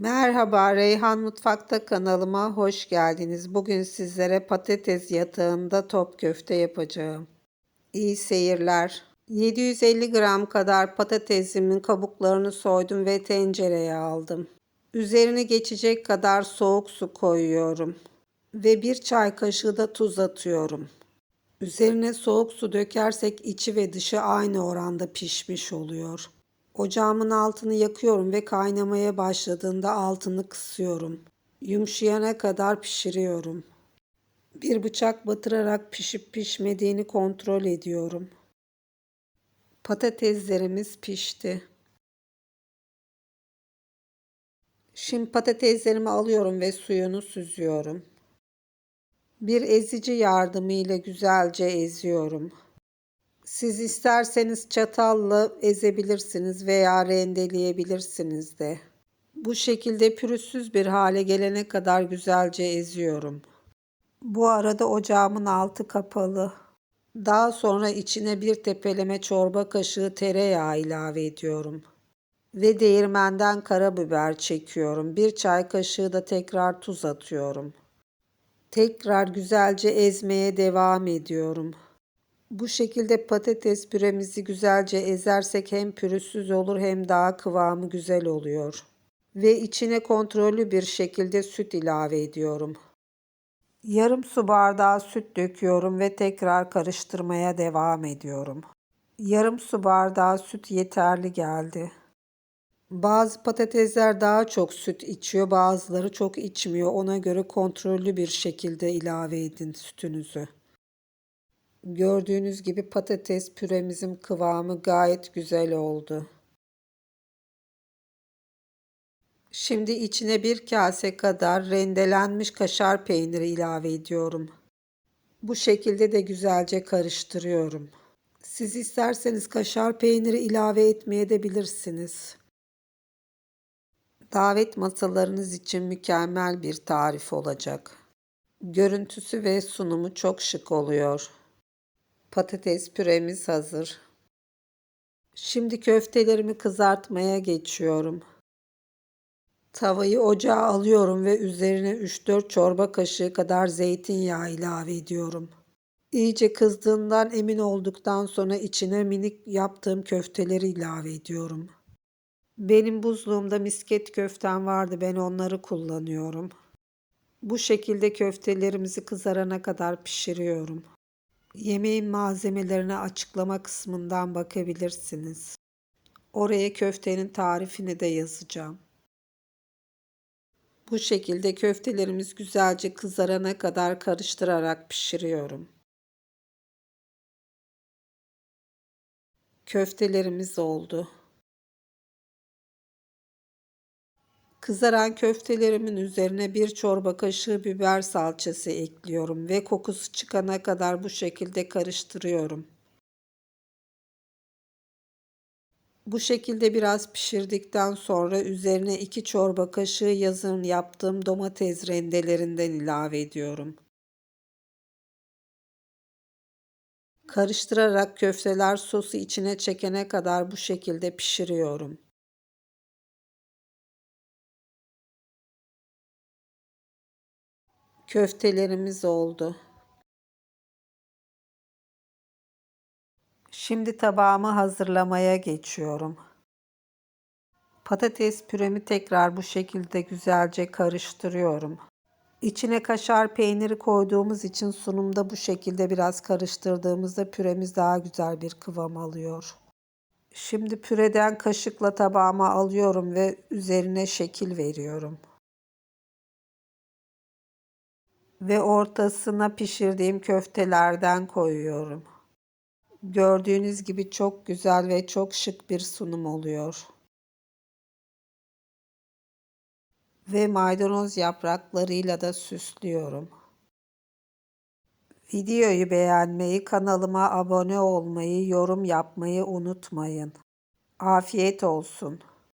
Merhaba, Reyhan Mutfak'ta kanalıma hoş geldiniz. Bugün sizlere patates yatağında top köfte yapacağım. İyi seyirler. 750 gram kadar patatesimin kabuklarını soydum ve tencereye aldım. Üzerine geçecek kadar soğuk su koyuyorum. Ve bir çay kaşığı da tuz atıyorum. Üzerine soğuk su dökersek içi ve dışı aynı oranda pişmiş oluyor. Ocağımın altını yakıyorum ve kaynamaya başladığında altını kısıyorum. Yumuşayana kadar pişiriyorum. Bir bıçak batırarak pişip pişmediğini kontrol ediyorum. Patateslerimiz pişti. Şimdi patateslerimi alıyorum ve suyunu süzüyorum. Bir ezici yardımıyla güzelce eziyorum. Siz isterseniz çatalla ezebilirsiniz veya rendeleyebilirsiniz de. Bu şekilde pürüzsüz bir hale gelene kadar güzelce eziyorum. Bu arada ocağımın altı kapalı. Daha sonra içine bir tepeleme çorba kaşığı tereyağı ilave ediyorum. Ve değirmenden karabiber çekiyorum. Bir çay kaşığı da tekrar tuz atıyorum. Tekrar güzelce ezmeye devam ediyorum. Bu şekilde patates püremizi güzelce ezersek hem pürüzsüz olur hem daha kıvamı güzel oluyor. Ve içine kontrollü bir şekilde süt ilave ediyorum. Yarım su bardağı süt döküyorum ve tekrar karıştırmaya devam ediyorum. Yarım su bardağı süt yeterli geldi. Bazı patatesler daha çok süt içiyor, bazıları çok içmiyor. Ona göre kontrollü bir şekilde ilave edin sütünüzü. Gördüğünüz gibi patates püremizin kıvamı gayet güzel oldu. Şimdi içine bir kase kadar rendelenmiş kaşar peyniri ilave ediyorum. Bu şekilde de güzelce karıştırıyorum. Siz isterseniz kaşar peyniri ilave etmeye de bilirsiniz. Davet masalarınız için mükemmel bir tarif olacak. Görüntüsü ve sunumu çok şık oluyor. Patates püremiz hazır. Şimdi köftelerimi kızartmaya geçiyorum. Tavayı ocağa alıyorum ve üzerine 3-4 çorba kaşığı kadar zeytinyağı ilave ediyorum. İyice kızdığından emin olduktan sonra içine minik yaptığım köfteleri ilave ediyorum. Benim buzluğumda misket köftem vardı. Ben onları kullanıyorum. Bu şekilde köftelerimizi kızarana kadar pişiriyorum. Yemeğin malzemelerine açıklama kısmından bakabilirsiniz. Oraya köftenin tarifini de yazacağım. Bu şekilde köftelerimiz güzelce kızarana kadar karıştırarak pişiriyorum. Köftelerimiz oldu. Kızaran köftelerimin üzerine bir çorba kaşığı biber salçası ekliyorum ve kokusu çıkana kadar bu şekilde karıştırıyorum. Bu şekilde biraz pişirdikten sonra üzerine 2 çorba kaşığı yazın yaptığım domates rendelerinden ilave ediyorum. Karıştırarak köfteler sosu içine çekene kadar bu şekilde pişiriyorum. Köftelerimiz oldu. Şimdi tabağımı hazırlamaya geçiyorum. Patates püremi tekrar bu şekilde güzelce karıştırıyorum. İçine kaşar peyniri koyduğumuz için sunumda bu şekilde biraz karıştırdığımızda püremiz daha güzel bir kıvam alıyor. Şimdi püreden kaşıkla tabağıma alıyorum ve üzerine şekil veriyorum. Ve ortasına pişirdiğim köftelerden koyuyorum. Gördüğünüz gibi çok güzel ve çok şık bir sunum oluyor. Ve maydanoz yapraklarıyla da süslüyorum. Videoyu beğenmeyi, kanalıma abone olmayı, yorum yapmayı unutmayın. Afiyet olsun.